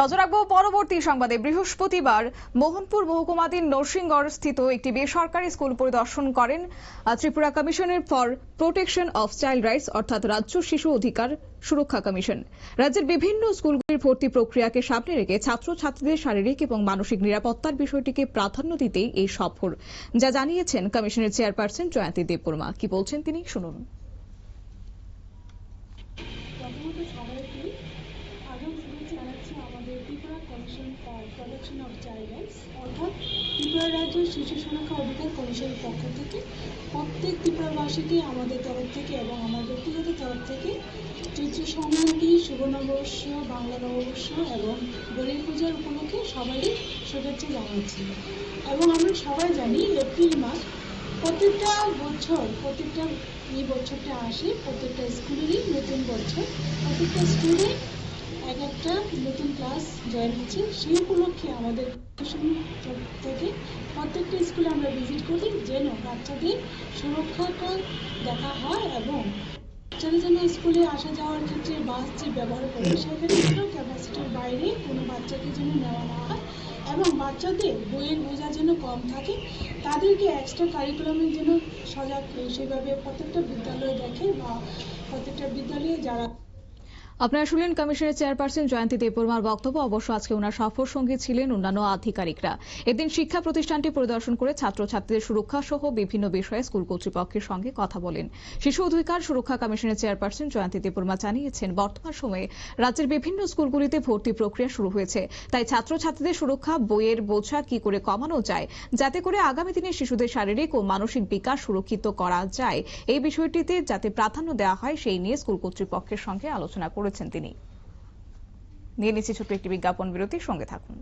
নজর রাখব পরবর্তী সংবাদে। বৃহস্পতিবার মোহনপুর মহকুমাধীন নরসিংগড় স্থিত একটি বেসরকারি স্কুল পরিদর্শন করেন ত্রিপুরা কমিশনের for protection of child rights, অর্থাৎ রাজ্য শিশু অধিকার সুরক্ষা কমিশন। রাজ্যের বিভিন্ন স্কুলগুলির ভর্তি প্রক্রিয়াকে সামনে রেখে ছাত্রছাত্রীদের শারীরিক এবং মানসিক নিরাপত্তার বিষয়টিকে প্রাধান্য দিতেই এই সফর, যা জানিয়েছেন কমিশনের চেয়ারপারসন জয়ন্তী দেববর্মা। কি বলছেন তিনি? শুনুন। আগাম শুভেচ্ছা জানাচ্ছি আমাদের Tripura commission for protection of child rights অর্থাৎ ত্রিপুরা রাজ্য শিশু সুরক্ষা অধিকার কমিশনের পক্ষ থেকে প্রত্যেক ত্রিপুরাবাসীকে আমাদের তরফ থেকে এবং আমার ব্যক্তিগত তরফ থেকে চৈত্র সংক্রান্তি নববর্ষ, বাংলা নববর্ষ এবং গণেশ পূজার উপলক্ষে সবাইকে শুভেচ্ছা জানাচ্ছি। এবং আমরা সবাই জানি এপ্রিল মাস প্রত্যেকটা বছর, প্রত্যেকটা এই বছরটা আসে, প্রত্যেকটা স্কুলেরই নতুন বছর, প্রত্যেকটা স্কুলে এক একটা নতুন ক্লাস জয়েন হচ্ছে। সেই উপলক্ষে আমাদের থেকে প্রত্যেকটা স্কুলে আমরা ভিজিট করি, যেন বাচ্চাদের সুরক্ষাটা দেখা হয় এবং বাচ্চারা যেন স্কুলে আসা যাওয়ার ক্ষেত্রে বাস যে ব্যবহার করে, সেখানে ক্যাপাসিটির বাইরে কোনো বাচ্চাকে যেন নেওয়া না হয় এবং বাচ্চাদের বইয়ের বোঝা যেন কম থাকে, তাদেরকে এক্সট্রা কারিকুলামের জন্য সজাগ সেভাবে প্রত্যেকটা বিদ্যালয়ে দেখে বা প্রত্যেকটা বিদ্যালয়ে যারা আপনারা শুনলেন কমিশনের চেয়ারপারসন জয়ন্তী দেববর্মার বক্তব্য। অবশ্য আজকে ওনার সফর সঙ্গী ছিলেন অন্যান্য আধিকারিকরা। এদিন শিক্ষা প্রতিষ্ঠানটি পরিদর্শন করে ছাত্রছাত্রীদের সুরক্ষা সহ বিভিন্ন বিষয়ে স্কুল কর্তৃপক্ষের সঙ্গে কথা বলেন। শিশু অধিকার সুরক্ষা কমিশনের চেয়ারপারসন জয়ন্তী দেববর্মা জানিয়েছেন, বর্তমান সময়ে রাজ্যের বিভিন্ন স্কুলগুলিতে ভর্তি প্রক্রিয়া শুরু হয়েছে। তাই ছাত্রছাত্রীদের সুরক্ষা, বইয়ের বোঝা কি করে কমানো যায়, যাতে করে আগামী দিনে শিশুদের শারীরিক ও মানসিক বিকাশ সুরক্ষিত করা যায়, এই বিষয়টিতে যাতে প্রাধান্য দেওয়া হয়, সেই নিয়ে স্কুল কর্তৃপক্ষের সঙ্গে আলোচনা করেছেন তিনি। নিয়ে নিচ্ছি ছোট্ট একটি বিজ্ঞাপন বিরতির সঙ্গে থাকুন।